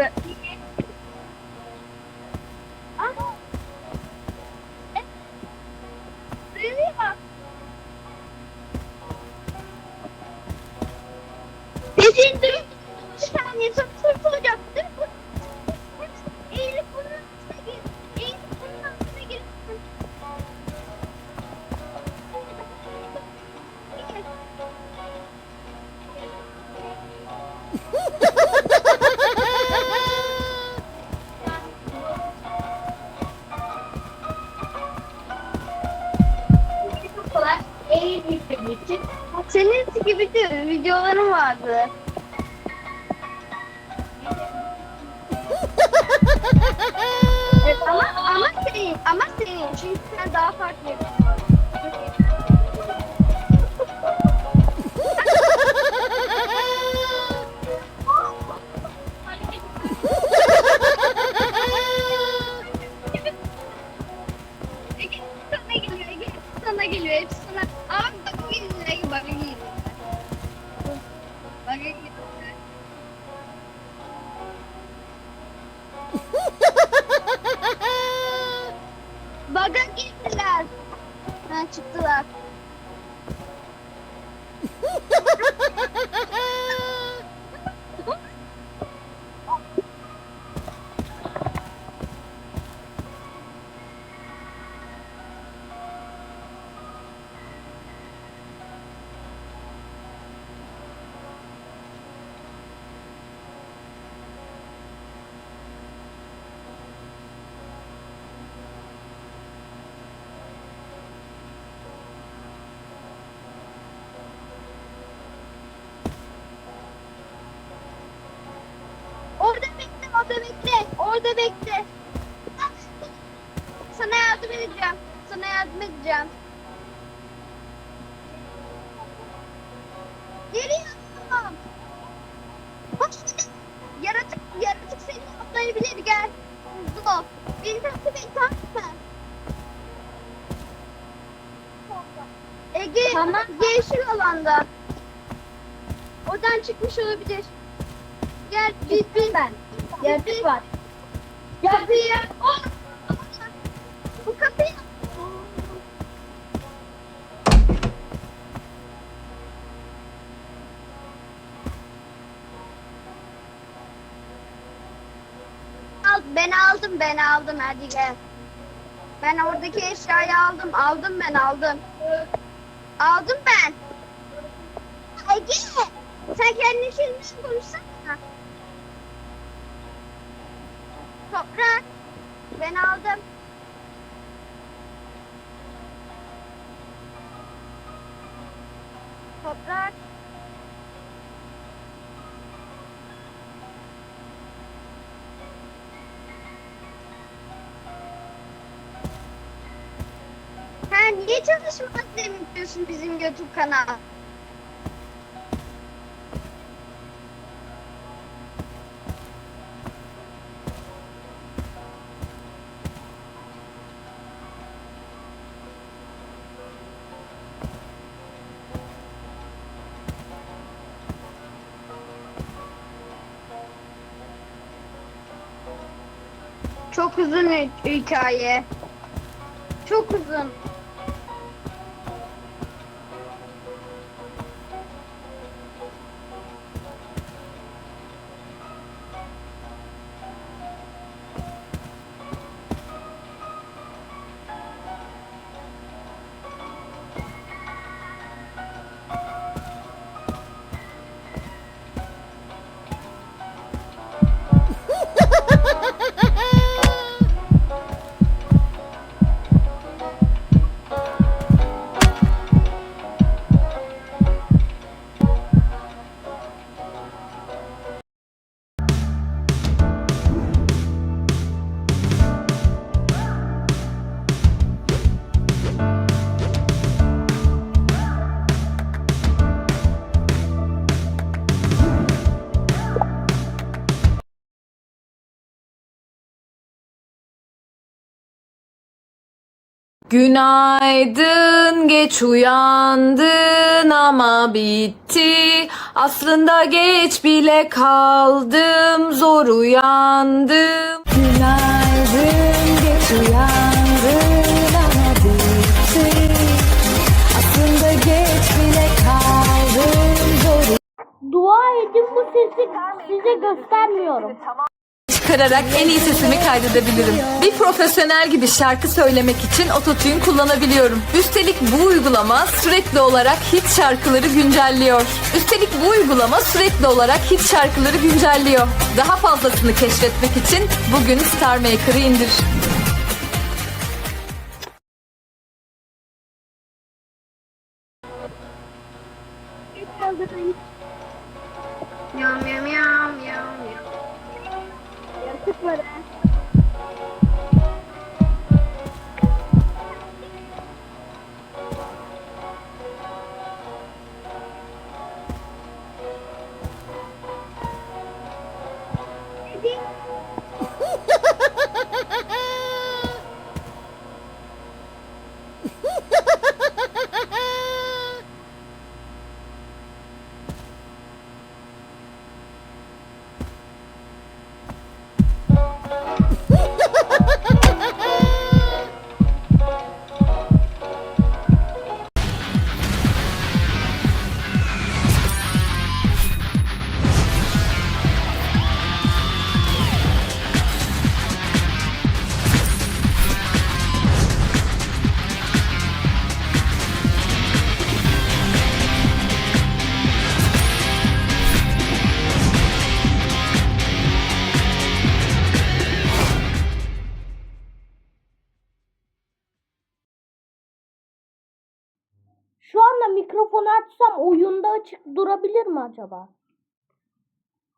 that Senin gibi de videoların vardı. Evet, ama ama senin ama senin çünkü sen daha farklı. Orada bekle, orada bekle. Sana yardım edeceğim. Sana yardım edeceğim. Geliyorum. Hoş Yaratık, yaratık seni atlayabilir gel. Hızlı ol. Beni takip et, takip et. Ege, Tamam. yeşil alanda. Oradan çıkmış olabilir. Gel biz biz ben. Yaratık var. kapıyı. Oh! Bu kapıyı. Al, ben aldım ben aldım hadi gel. Ben oradaki eşyayı aldım aldım ben aldım. Aldım ben. Ege sen kendi işinle konuşsana. Toprak ben aldım. Toprak. Ha niye çalışmaz demiyorsun bizim YouTube kanal? Çok uzun hikaye. Çok uzun. Günaydın geç uyandın ama bitti. Aslında geç bile kaldım zor uyandım. Günaydın geç uyandın ama bitti. Aslında geç bile kaldım zor Dua edin bu sesi size göstermiyorum. Çıkararak en iyi sesimi kaydedebilirim. Bir profesyonel gibi şarkı söylemek için ototune kullanabiliyorum. Üstelik bu uygulama sürekli olarak hit şarkıları güncelliyor. Üstelik bu uygulama sürekli olarak hit şarkıları güncelliyor. Daha fazlasını keşfetmek için bugün Star Maker'ı indir. Yaratık mikrofonu açsam oyunda açık durabilir mi acaba?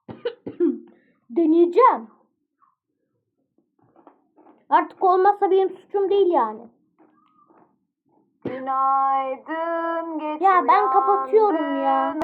Deneyeceğim. Artık olmazsa benim suçum değil yani. Günaydın geç Ya ben kapatıyorum ya.